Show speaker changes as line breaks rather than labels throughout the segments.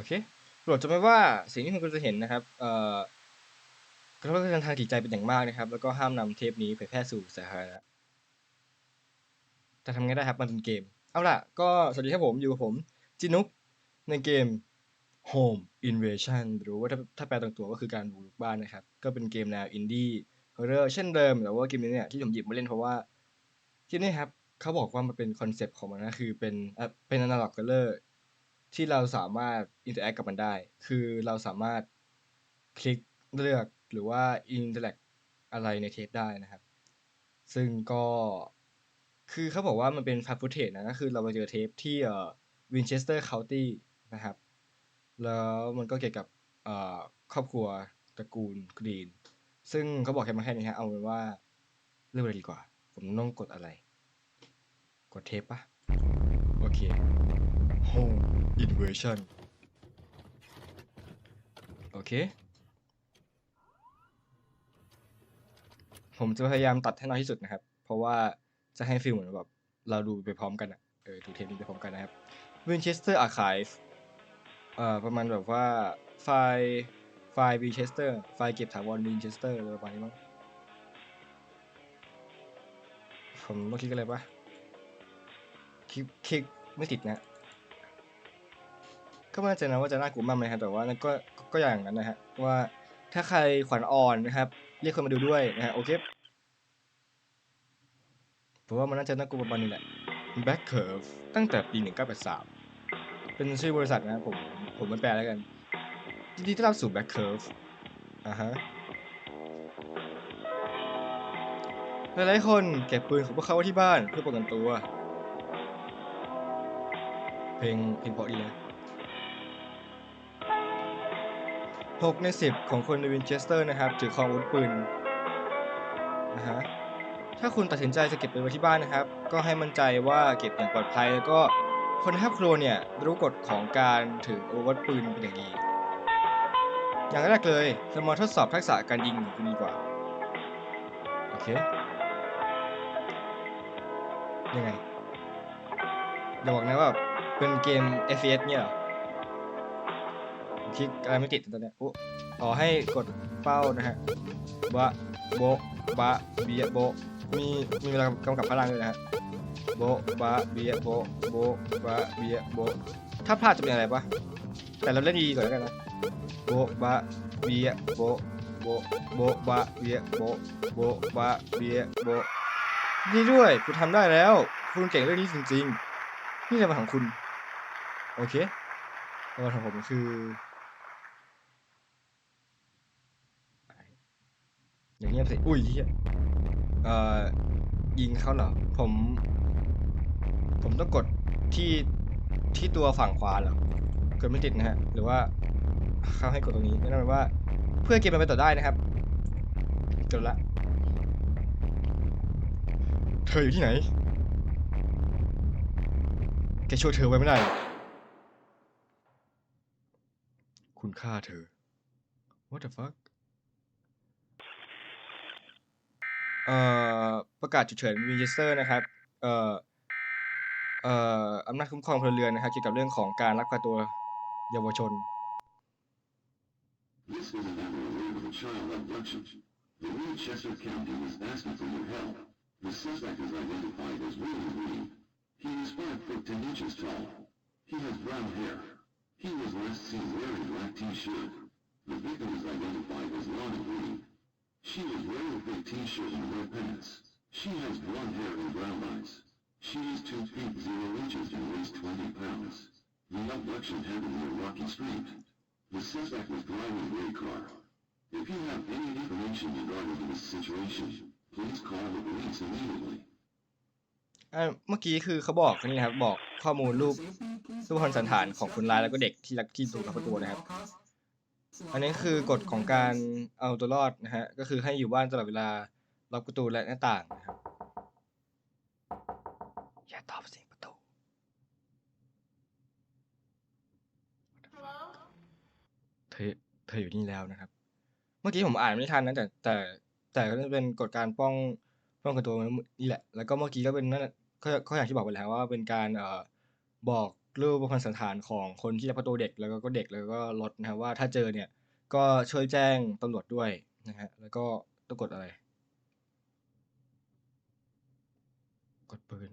โอเคโปรดจำไว้ว่าสิ่งที่คุณกำลังจะเห็นนะครับเอ่อกระทบกระเทือนทางจิตใจเป็นอย่างมากนะครับ แล้วก็ห้ามนำเทปนี้เผยแพร่สู่สาธารณะแต่ทำไงได้ครับมันเป็นเกม เอาล่ะ ก็สวัสดีครับผมอยู่กับผมจินุกในเกม Home Invasion หรือว่าถ้าถ้าแปลตรงตัวก็คือการบุกบ้านนะครับ ก็เป็นเกมแนวอินดี้ฮอร์เรอร์เช่นเดิมแต่ว่าเกมนี้เนี่ยที่ผมหยิบมาเล่นเพราะว่าที่นี่ครับเขาบอกว่ามันเป็นคอนเซปต์ของมันนะคือเป็นเป็น analog color ที่เราสามารถอินเตอร์แอคกับมันได้ คือเราสามารถคลิกเลือกหรือว่าอินเตอร์แอคอะไรในเทปได้นะครับ ซึ่งก็คือเขาบอกว่ามันเป็นฟา t ฟุตเทจนะก็คือเราไปเจอเทปที่เอ่อวินเชสเตอร์เคานตี้นะครับ แล้วมันก็เกี่ยวกับเอ่อครอบครัวตระกูลกรีน ซึ่งเขาบอกแค่มาแค่นี้ฮะเอาเป็นว่าเริ่มเลยดีกว่า ผมต้องกดอะไร กดเทปปะโอเค Home Inversion โอเค ผมจะพยายามตัดให้น้อยที่สุดนะครับ เพราะว่าจะให้ฟีลเหมือนแบบเราดูไปพร้อมกันอะเออดูเทปนี้ไปพร้อมกันนะครับ Winchester Archive เอ่อประมาณแบบว่าไฟล์ไฟล์ Winchester ไฟล์เก็บถาวร Winchester อะไรประมาณนี้มั้งผมต้องคลิกอะไรปะคลิกคลิกไม่ติดนะ ก็ไม่แน่ใจนะว่าจะน่ากลัวมากไหมครับแต่ว่านั่นก็ก็อย่างนั้นนะฮะว่าถ้าใครขวัญอ่อนนะครับ เรียกคนมาดูด้วยนะฮะโอเคผมว่ามันน่าจะน่ากลัวประมาณนี้แหละ Back Curve ตั้งแต่ปี 1983 เป็นชื่อบริษัทนะครับผมผมมันแปลแล้วกันยินดีต้อนรับสู่ Back Curve อ่าฮะหลายๆคนเก็บปืนของพวกเขาไว้ที่บ้านเพื่อป้องกันตัว เพลงเพลงเพราะดีนะ หกในสิบของคนในวินเชสเตอร์นะครับถือครองอาวุธปืนนะฮะถ้าคุณตัดสินใจจะเก็บปืนไว้ที่บ้านนะครับ ก็ให้มั่นใจว่าเก็บอย่างปลอดภัย แล้วก็คนในครอบครัวเนี่ยรู้กฎของการถืออาวุธปืนเป็นอย่างดีอย่างแรกเลยเรามาทดสอบทักษะการยิงของคุณดีกว่า โอเค ยังไงอย่าบอกนะว่าเป็นเกม FPS เนี่ยหรอ คลิกอะไรไม่ติดตอนเนี้ยโอ้ขอให้กดเป้านะฮะบะโบบะเบียโบมีมีเวลากำกับพลังด้วยนะฮะโบบะเบียโบโบบะเบียโบถ้าพลาดจะเป็นอะไรปะแต่เราเล่นดีก่อนแล้วกันนะโบบะเบียโบโบโบบะเบียโบโบบะเบียโบนี่ด้วยคุณทำได้แล้ว คุณเก่งเรื่องนี้จริงๆ นี่รางวัลของคุณ โอเครางวัลของผมคือ อย่า งียบสิ อุ้ยเหี้ยเอ่อ ยิงเขาเหรอ ผม ผมต้องกดที่ที่ตัวฝั่งขวาเหรอกดไม่ติดนะฮะ หรือว่าเขาให้กดตรงนี้นั่นหมายว่า เพื่อเกมมันไปต่อได้นะครับจบละ เธออยู่ที่ไหน แกช่วยเธอไว้ไม่ได้ คุณฆ่าเธอ what the fuck อ่อประกาศฉุกเฉินวินเชสเตอร์นะครับเอ่อเอ่ออำนาจคุ้มครองพลเรือนนะครับเกี่ยวกับเรื่องของการลักพาตัวเยาวชน
This is an hour of a child abduction. The Winchester County is asking for your help. The suspect is identified as William Reed. He is 5 foot 10 inches tall. He has brown hair. He was last seen wearing a black t-shirt. The victim is identified as Lana Reed. She is wearing a big t-shirt and red pants. She has blonde hair and brown eyes. She is 2 feet 0 inches and weighs 20 pounds. The abduction happened near Rocky Street. The suspect was driving a gray car. If you have any information regarding this situation, please call the police immediately.
อ่าเมื่อกี้คือเขาบอกนี่นะครับ บอกข้อมูลรูปรูปพรรณสันฐานของคนร้ายแล้วก็เด็กที่รักที่ถูกลักพาตัวนะครับ อันนี้คือกฎของการเอาตัวรอดนะฮะ ก็คือให้อยู่บ้านตลอดเวลาล็อกประตูและหน้าต่างนะครับ อย่าตอบเสียงประตู เธอ เธออยู่นี่แล้วนะครับ เมื่อกี้ผมอ่านไม่ทันนะแต่แต่แต่ก็จะเป็นกฎการป้องป้องกันตัวนี่แหละ แล้วก็เมื่อกี้ก็เป็นนั่นแหละก็ก็อย่างที่บอกไปแล้วว่าเป็นการเอ่อบอก รูปบุคคลสันฐานของคนที่ลักพาตัวเด็กแล้วก็เด็กแล้วก็รถนะครับว่าถ้าเจอเนี่ยก็ช่วยแจ้งตำรวจด้วยนะฮะแล้วก็ต้องกดอะไร กดปืน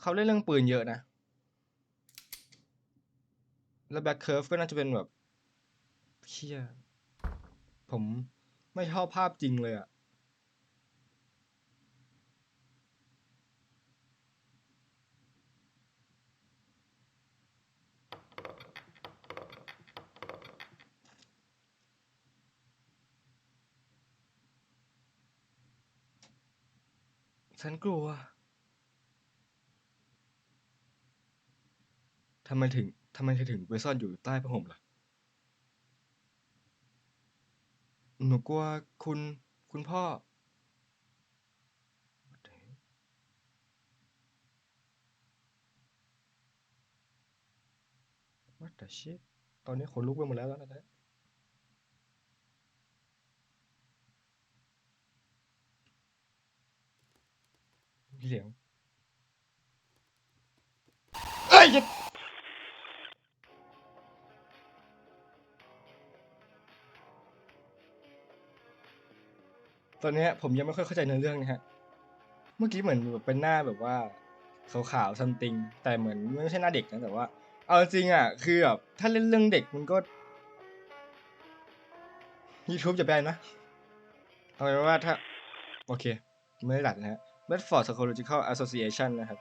เขาเล่นเรื่องปืนเยอะนะ แล้วแบ็คเคิร์ฟก็น่าจะเป็นแบบเชี่ยผมไม่ชอบภาพจริงเลยอะ ฉันกลัว ทำไมถึงทำไมเธอถึงไปซ่อนอยู่ใต้ผ้าห่มล่ะ หนูกลัวคุณ คุณพ่อ What the hell? What the shit ตอนนี้ขนลุกไปหมดแล้วแล้วนะ เสียงเอ้ยอย่าตอนเนี้ยผมยังไม่ค่อยเข้าใจเนื้อเรื่องนะฮะ เมื่อกี้เหมือนแบบเป็นหน้าแบบว่าขาวๆซัมติง แต่เหมือนไม่ใช่หน้าเด็กนะแต่ว่า เอาจริงๆอะ คือแบบถ้าเล่นเรื่องเด็กมันก็ YouTube จะแบนนะเอาเป็นว่าถ้า โอเค ไม่ได้ดัดนะฮะ Medford Psychological Association นะครับ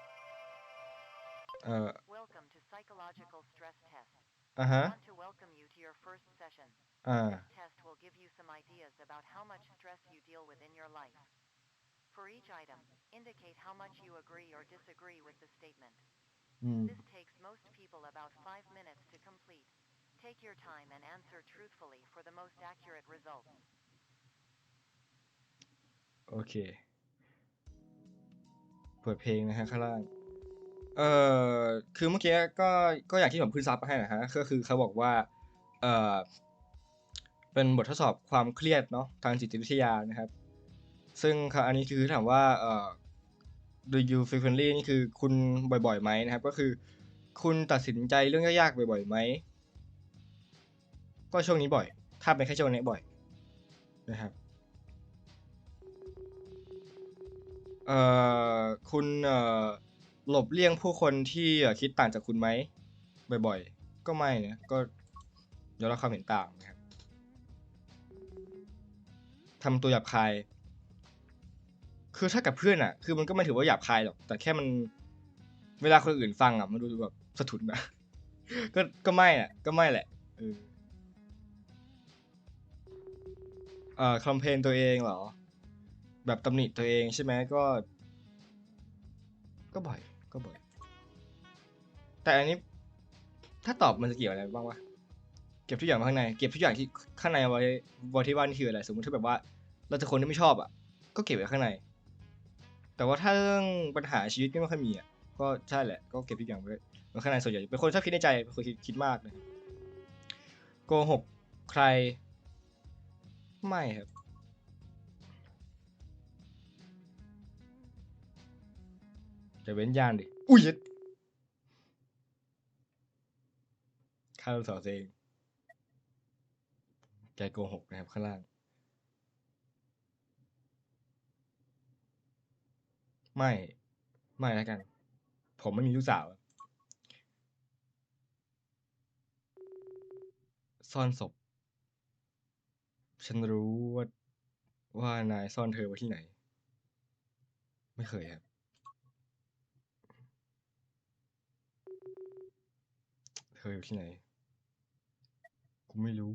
เอ่อ
Welcome to Psychological Stress Test.
อ่าฮะ
I want to welcome you to your first session.
อ่า
This test will give you some ideas about how much stress you deal with in your life. For each item, indicate how much you agree or disagree with the statement.
อืม
This takes most people about five minutes to complete. Take your time and answer truthfully for the most accurate results.
โอเค เ ปิดเพลงนะฮะข้างล่าง เอ่อคือเมื่อกี้ก็ก็อย่างที่ผมขึ้นซับมาให้นะฮะก็คือเขาบอกว่าเอ่อเป็นบททดสอบความเครียดเนาะทางจิตวิทยานะครับ ซึ่งเขาอันนี้คือถามว่าเอ่อ do you frequently นี่คือคุณบ่อยๆไหมนะครับ ก็คือคุณตัดสินใจเรื่องยากๆบ่อยๆไหมก็ช่วงนี้บ่อย ถ้าเป็นแค่ช่วงนี้บ่อยนะครับ เอ่อคุณเอ่อหลบเลี่ยงผู้คนที่เอ่อคิดต่างจากคุณไหมบ่อยๆ ก็ไม่นะก็ยอมรับความเห็นต่างนะครับทำตัวหยาบคาย คือถ้ากับเพื่อนอะ คือมันก็ไม่ถือว่าหยาบคายหรอก แต่แค่มัน เวลาคนอื่นฟังอะ มันดูแบบสะทุนนะ ก็ก็ไม่อะ ก็ไม่แหละเออเอ่อคอมเพลนตัวเองเหรอ แบบตำหนิตัวเองใช่ไหมก็ ก็บ่อย ก็บ่อย แต่อันนี้ ถ้าตอบมันจะเกี่ยวอะไรบ้างวะเก็บทุกอย่างไว้ข้างในเก็บทุกอย่างที่ข้างในไว้ไว้ที่บ้านนี่คืออะไร สมมติถ้าแบบว่า เราเจะคนที่ไม่ชอบอะ ก็เก็บไว้ข้างใน แต่ว่าถ้าเรื่องปัญหาชีวิตไม่ค่อยมีอะก็ใช่แหละ ก็เก็บทุกอย่างไว้ไว้ข้างในส่วนใหญ่เป็นคนชอบคิดในใจเป็นคนคิดคิดมากนะโกหกใคร ไม่ครับ จะเว้นยานดิ อุ้ยข้าลูกสาวตัวเอง แกโกหกนะครับข้างล่าง ไม่ ไม่แล้วกัน ผมไม่มีลูกสาว ซ่อนศพ ฉันรู้ว่าว่านายซ่อนเธอไว้ที่ไหน ไม่เคยครับ เธ ออยู่ที่ไหน กูไม่รู้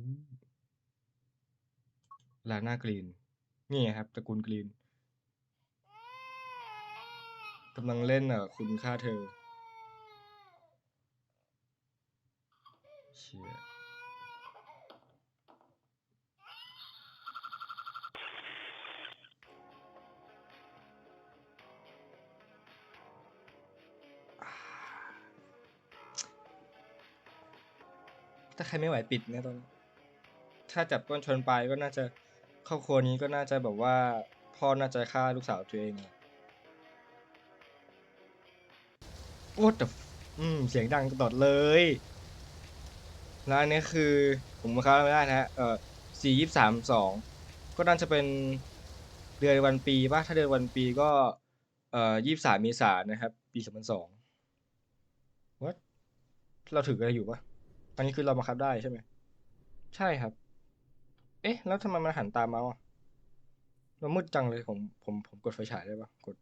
ลาน่ากรีน นี่ครับตระกูลกรีนกำลังเล่นอะ คุณค่าเธอเชี่ย ถ้าใครไม่ไหวปิดนะตอนถ้าจับต้นชนปลายก็น่าจะครอบครัวนี้ก็น่าจะแบบว่าพ่อน่าจะฆ่าลูกสาวตัวเองโอ้แต่อืมเสียงดังตลอดเลยแล้วอันนี้คือผมมาเข้าไม่ได้นะฮะเอ่อสี่ยี่สามสองก็น่าจะเป็นเดือนวันปีป่ะถ้าเดือนวันปีก็เอ่อยี่สามเมษายนนะครับ ปีสองพันสองวัดเราถืออะไรอยู่ปะ อันนี้คือเราบังคับได้ใช่ไหม ใช่ครับ เอ๊ะ แล้วทำไมมันหันตามเมาส์อะมันมืดจังเลยผมผมผมกดไฟฉายได้ปะกด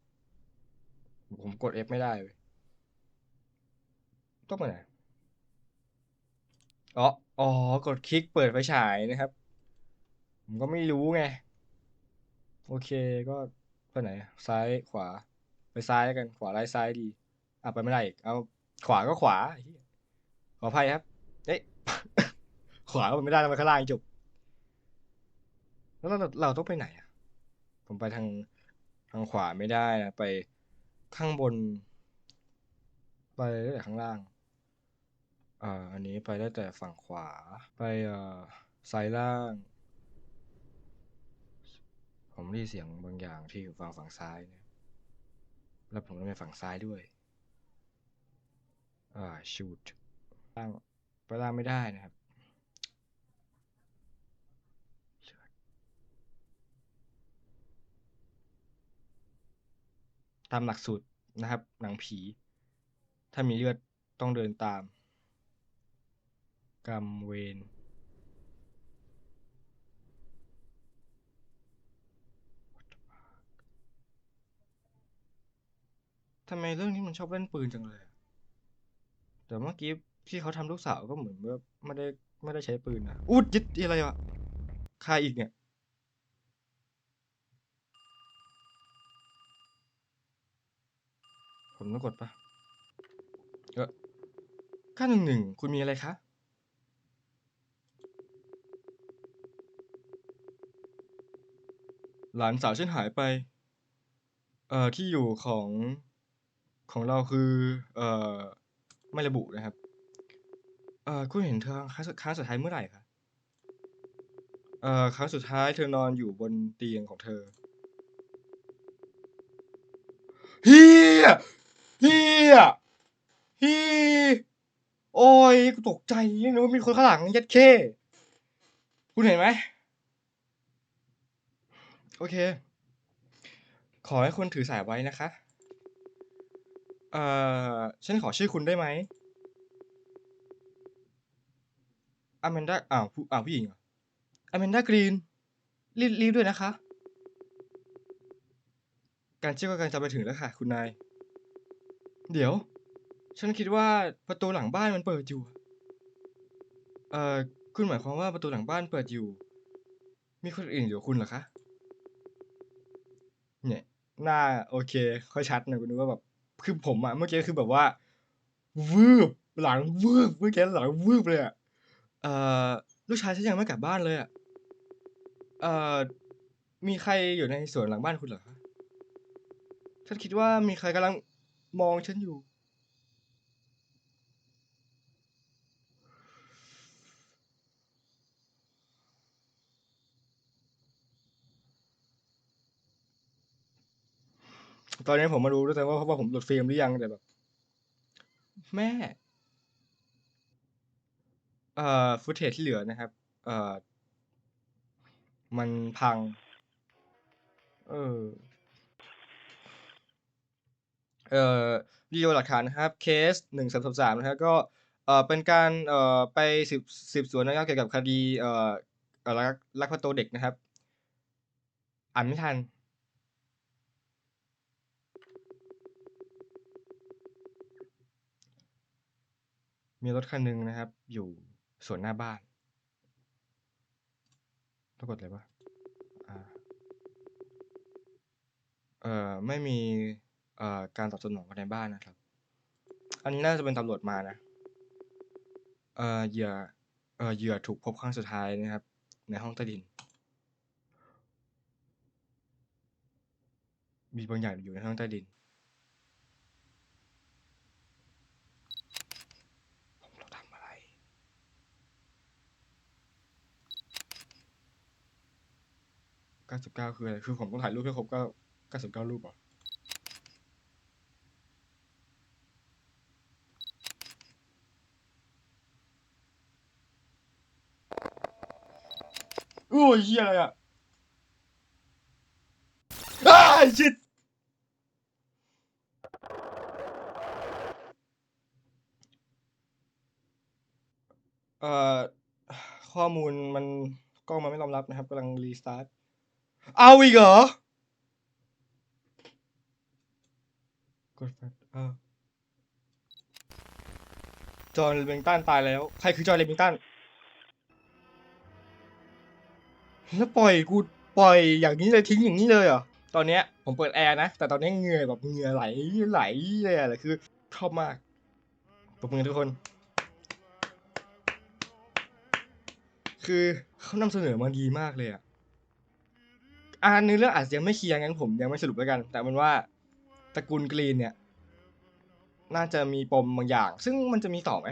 ผมกด F ไม่ได้เว้ยต้องไปไหนอ๋ออ๋อกดคลิกเปิดไฟฉายนะครับ ผมก็ไม่รู้ไง โอเคก็ไปไหน ซ้ายขวา ไปซ้ายแล้วกันขวาไล่ซ้ายดี อะไปไม่ได้อีกเอาขวาก็ขวาไอ้เหี้ยขออภัยครับเอ๊ะ ขวาก็ไปไม่ได้แล้วไปข้างล่างจบ แล้วเราเราต้องไปไหนอะ ผมไปทางทางขวาไม่ได้นะไปข้างบน ไปได้แต่ข้างล่างอ่าอันนี้ไปได้แต่ฝั่งขวา ไปอ่อซ้ายล่าง ผมได้เสียงบางอย่างที่อยู่ฝั่งฝั่งซ้ายเนี่ยแล้วผมต้องไปฝั่งซ้ายด้วย อ่าชูดล่างไปล่างไม่ได้นะครับ ตามหลักสูตรนะครับ หนังผี ถ้ามีเลือดต้องเดินตาม กรรมเวรทำไมเรื่องนี้มันชอบเล่นปืนจังเลย แต่เมื่อกี้ที่เขาทำลูกสาวก็เหมือนว่าไม่ได้ไม่ได้ใช้ปืนนะ อุดยึดอะไรวะใครอีกเนี่ย ผมต้องกดปะเออก้าหนึ่งหนึ่งคุณมีอะไรคะหลานสาวฉันหายไป เอ่อ ที่อยู่ของของเราคือ เอ่อ ไม่ระบุนะครับ เอ่อ คุณเห็นเธอครั้งสุดครั้งสุดท้ายเมื่อไหร่คะ เอ่อ ครั้งสุดท้ายเธอนอนอยู่บนเตียงของเธอ เฮีย เฮียฮีโอ้ยกูตกใจนึกว่ามีคนข้างหลังยัดเข้คุณเห็นไหมโอเค ขอให้คุณถือสายไว้นะคะ เอ่อ ฉันขอชื่อคุณได้ไหมอแมนดาอ้าวผู้อ้าวผู้หญิงเหรออแมนดากรีนรีบรีบด้วยนะคะ การเชื่อก็กำลังจะไปถึงแล้วค่ะ คุณนาย เดี๋ยว ฉันคิดว่าประตูหลังบ้านมันเปิดอยู่ เอ่อ คุณหมายความว่าประตูหลังบ้านเปิดอยู่ มีคนอื่นอยู่คุณเหรอคะ เนี่ยหน้าโอเคค่อยชัดหน่อยคุณนึกว่าแบบ คือผมอะเมื่อกี้คือแบบว่าวืบหลังวืบเมื่อกี้หลังวืบเลยอะเอ่อ ลูกชายฉันยังไม่กลับบ้านเลยอะเอ่อ มีใครอยู่ในสวนหลังบ้านคุณเหรอคะ ฉันคิดว่ามีใครกำลัง มองฉันอยู่ ตอนนี้ผมมารู้ด้วยซ้ำว่าว่าผมหลุดเฟรมหรือยังแต่แบบ แม่ เอ่อฟุตเทจที่เหลือนะครับ เอ่อ มันพัง เออ เอ่อวิดีโอหลักฐานนะครับเคสหนึ่งสามสามนะครับก็เอ่อเป็นการเอ่อไปสืบสืบสวนนะครับเกี่ยวกับคดีเอ่อลักลักพาตัวเด็กนะครับ อ่านไม่ทันมีรถคันหนึ่งนะครับ อยู่สวนหน้าบ้านต้องกดอะไรปะอ่าเอ่อไม่มี การตอบสนองภายในบ้านนะครับ อันนี้น่าจะเป็นตำรวจมานะเหยื่อเหยื่อถูกพบครั้งสุดท้ายนะครับ ในห้องใต้ดิน มีบางอย่างอยู่ในห้องใต้ดินผมต้องทำอะไรเก้าสิบเก้าคืออะไร คือผมต้องถ่ายรูปให้ครบเก้าเก้าสิบเก้ารูปเหรอ ยเฮียอะไรอะอ้าชิดเอ่อข้อมูลมันกล้องมันไม่รองรับนะครับกำลังรีสตาร์ทเอาอีกเหรอกดแฟอ้าวจอห์นเลมิงตันตายแล้ว ใครคือจอห์นเลมิงตัน แล้วปล่อยกูปล่อยอย่างนี้เลยทิ้งอย่างนี้เลยเหรอตอนเนี้ยผมเปิดแอร์นะ แต่ตอนนี้เหงื่อแบบเหงื่อไหลไหลเลยอะคือชอบมากปรบมือทุกคน คือเขานำเสนอมาดีมากเลยอะอ่านื้อเรื่องอาจจะยังไม่เคลียร์งั้นผมยังไม่สรุปแล้วกัน แต่มันว่าตระกูลกรีนเนี่ย น่าจะมีปมบางอย่าง ซึ่งมันจะมีต่อไหม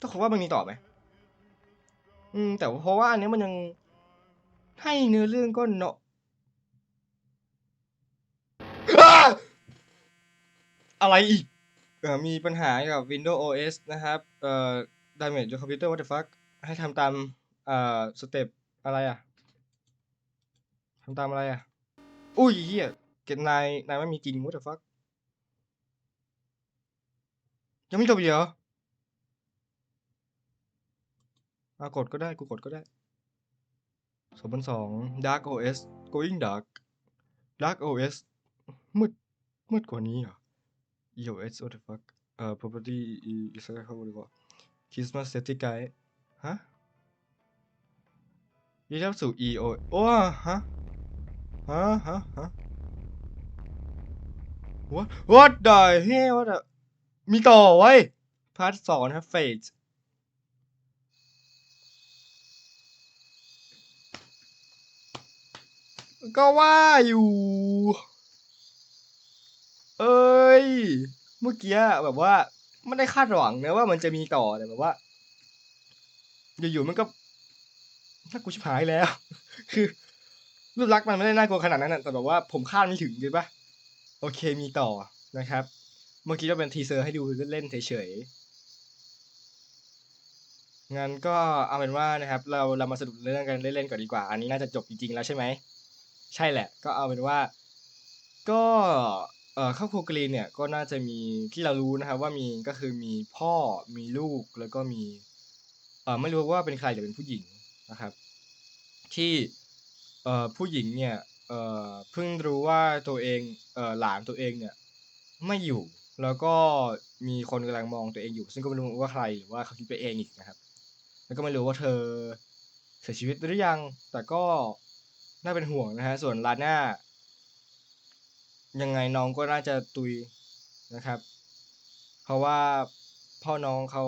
ต้องขอว่ามันมีต่อไหมอืม แต่เพราะว่าอันนี้มันยัง ให้เนื้อเรื่องก็เนาะอ้าอะไรอีกเอ่อมีปัญหากับ Windows OS นะครับเอ่อ damage your computer what the fuck ให้ทำตามเอ่อสเต็ปอะไรอะทำตามอะไรอะ อุ้ยเฮียเกตนายนายไม่มีจริง what the fuck ยังไม่จบอีกเหรออะกดก็ได้ กูกดก็ได้ สองพันสอง Dark OS Going Dark Dark OS มืดมืดกว่านี้เหรอ EOS what the fuck เอ่อ property is เข้าดีกว่า Christmas Safety Guide ฮะยี่ทับสู่ EO โอ้ฮะฮะฮะฮะ What What the hell What the มีต่อไว้พาร์ทสองนะครับเฟส ก็ว่าอยู่ เอ้ย เมื่อกี้แบบว่าไม่ได้คาดหวังนะว่ามันจะมีต่อแต่แบบว่า อยู่ๆมันก็น่ากลัวชิบหายแล้ว คือรูปลักษณ์มันไม่ได้น่ากลัวขนาดนั้นแต่แบบว่าผมคาดไม่ถึงใช่ปะโอเคมีต่อนะครับ เมื่อกี้ก็เป็นทีเซอร์ให้ดูเล่นเฉยๆงั้นก็เอาเป็นว่านะครับ เราเรามาสรุปเรื่องกันเล่นๆก่อนดีกว่า อันนี้น่าจะจบจริงๆแล้วใช่ไหม ใช่แหละ ก็เอาเป็นว่า ก็เอ่อครอบครัวกรีนเนี่ยก็น่าจะมีที่เรารู้นะครับว่ามีก็คือมีพ่อมีลูกแล้วก็มีเอ่อไม่รู้ว่าเป็นใครแต่เป็นผู้หญิงนะครับ ที่เอ่อผู้หญิงเนี่ยเอ่อเพิ่งรู้ว่าตัวเองเอ่อหลานตัวเองเนี่ยไม่อยู่แล้วก็มีคนกำลังมองตัวเองอยู่ ซึ่งก็ไม่รู้ว่าใครหรือว่าเขาคิดไปเองอีกนะครับ แล้วก็ไม่รู้ว่าเธอเสียชีวิตหรือยัง แต่ก็ น่าเป็นห่วงนะฮะ ส่วนลาน่ายังไงน้องก็น่าจะตุยนะครับ เพราะว่าพ่อน้องเขา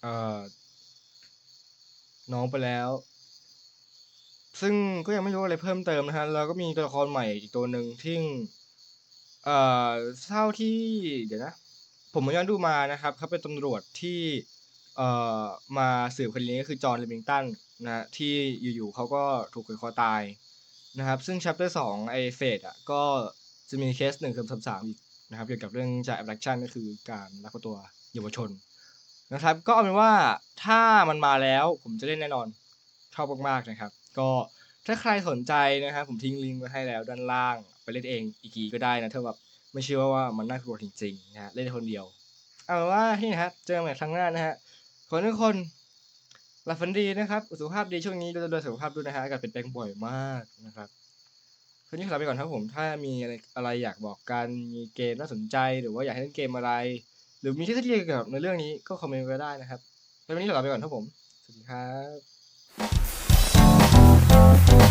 เอ่อน้องไปแล้ว ซึ่งก็ยังไม่รู้อะไรเพิ่มเติมนะฮะ แล้วก็มีตัวละครใหม่อีกตัวหนึ่งที่เอ่อเท่าที่เดี๋ยวนะ ผมมาย้อนดูมานะครับเขาเป็นตำรวจที่ เอ่อมาสืบคดีนี้ก็คือจอห์นเลมิงตันนะที่อยู่ๆเขาก็ถูกขีดคอตายนะครับ ซึ่ง chapter สองไอเฟสอะก็จะมีเคสหนึ่งสามสามอีกนะครับเกี่ยวกับเรื่องจาก abduction ก็คือการลักพาตัวเยาวชนนะครับ ก็เอาเป็นว่าถ้ามันมาแล้วผมจะเล่นแน่นอนชอบมากๆนะครับ ก็ถ้าใครสนใจนะครับผมทิ้งลิงก์ไว้ให้แล้วด้านล่าง ไปเล่นเองอีกทีก็ได้นะถ้าแบบไม่เชื่อว่ามันน่ากลัวจริงๆนะฮะเล่นคนเดียว เอาเป็นว่าที่นะฮะเจอกันใหม่ครั้งหน้านะฮะ อให้ทุกคนหลับฝันดีนะครับ สุขภาพดีช่วงนี้ดูสุขภาพด้วยนะฮะอากาศเปลี่ยนแปลงบ่อยมากนะครับคืนนี้ขอลาไปก่อนครับผม ถ้ามีอะไรอะไรอยากบอกกัน มีเกมน่าสนใจ หรือว่าอยากให้เล่นเกมอะไร หรือมีทฤษฎีเกี่ยวกับในเรื่องนี้ก็คอมเมนต์ไว้ได้นะครับแล้ววันนี้ขอลาไปก่อนครับผม สวัสดีครับ